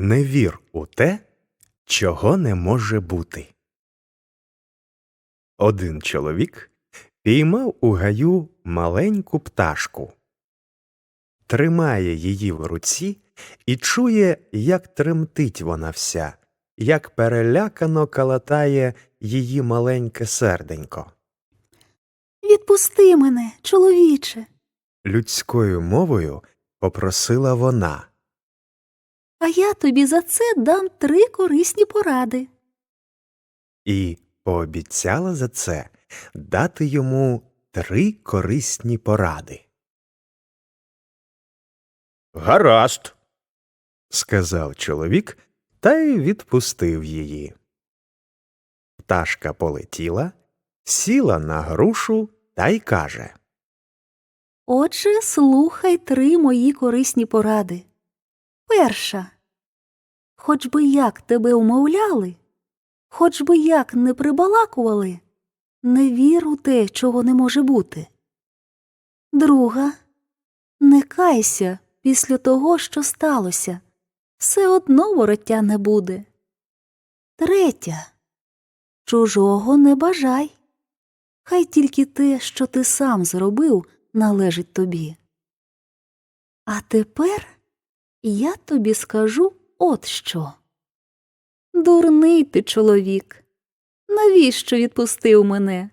Не вір у те, чого не може бути. Один чоловік піймав у гаю маленьку пташку, тримає її в руці і чує, як тремтить вона вся, як перелякано калатає її маленьке серденько. Відпусти мене, чоловіче, Людською мовою попросила вона. А я тобі за це дам три корисні поради. і пообіцяла за це дати йому три корисні поради. Гаразд, сказав чоловік та й відпустив її. Пташка полетіла, сіла на грушу та й каже Отже, слухай три мої корисні поради. Перша. Хоч би як тебе умовляли, хоч би як не прибалакували, не вір у те, чого не може бути. Друга. Не кайся після того, що сталося. Все одно вороття не буде. Третя. Чужого не бажай. Хай тільки те, що ти сам зробив, належить тобі. А тепер я тобі скажу от що. Дурний ти чоловік. Навіщо відпустив мене?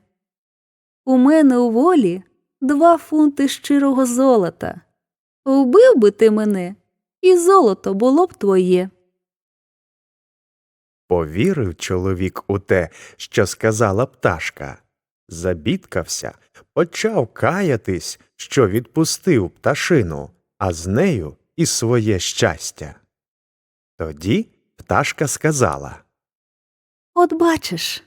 У мене у волі два фунти щирого золота. Вбив би ти мене, і золото було б твоє. Повірив чоловік у те, що сказала пташка, забідкався, почав каятись, що відпустив пташину, а з нею і своє щастя. Тоді пташка сказала От бачиш,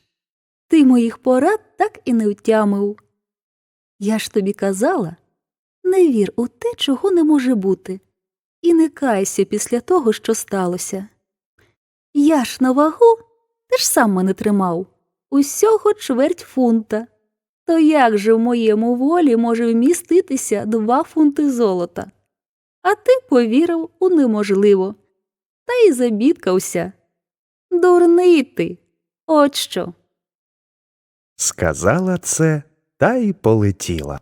ти моїх порад так і не втямив. Я ж тобі казала не вір у те, чого не може бути, і не кайся після того, що сталося. Я ж на вагу, ти ж сам мене тримав, усього чверть фунта. То як же в моєму волі може вміститися два фунти золота? А ти повірив у неможливо, та й забідкався. Дурний ти, от що. Сказала це та й полетіла.